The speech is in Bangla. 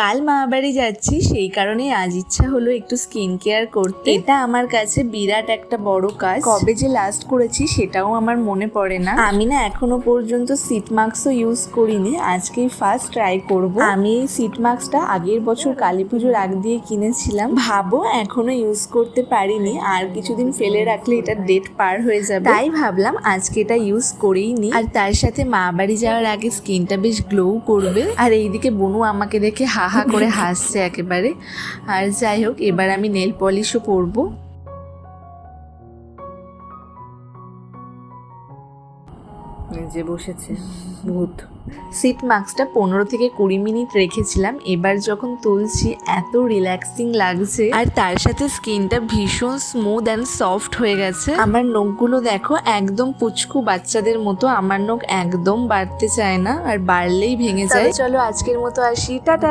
কাল মা বাড়ি যাচ্ছি সেই কারণে আজ ইচ্ছা হলো একটু স্কিন কেয়ার করতে। এটা আমার কাছে বিরাট একটা বড় কাজ। কবে যে লাস্ট করেছি সেটাও আমার মনে পড়ে না। আমি না এখনও পর্যন্ত সিট মাস্কও ইউজ করিনি আজকেই ফার্স্ট ট্রাই করব। আমি এই সিট মাস্কটা আগের বছর কালী পুজোর আগ দিয়ে কিনেছিলাম। ভাবো এখনও ইউজ করতে পারিনি। আর কিছুদিন ফেলে রাখলে এটা ডেট পার হয়ে যাবে। তাই ভাবলাম আজকে এটা ইউজ করেই নি আর তার সাথে মা বাড়ি যাওয়ার আগে স্কিনটা বেশ গ্লো করবে। আর এইদিকে বনু আমাকে দেখে হা হা করে হাসছে একেবারে। আর যাই হোক এবার আমি নেল পলিশও পরবো। যে বসেছে ভূত। সিট মাস্কটা পনেরো থেকে কুড়ি মিনিট রেখেছিলাম। এবার যখন তুলছি এত রিল্যাক্সিং লাগছে। আর তার সাথে স্কিনটা ভীষণ স্মুথ অ্যান্ড সফট হয়ে গেছে। আমার নখগুলো দেখো একদম পুচকু বাচ্চাদের মতো। আমার নখ একদম বাড়তে চায় না আর বাড়লেই ভেঙে যায়। চলো আজকের মতো আসি। টাটা।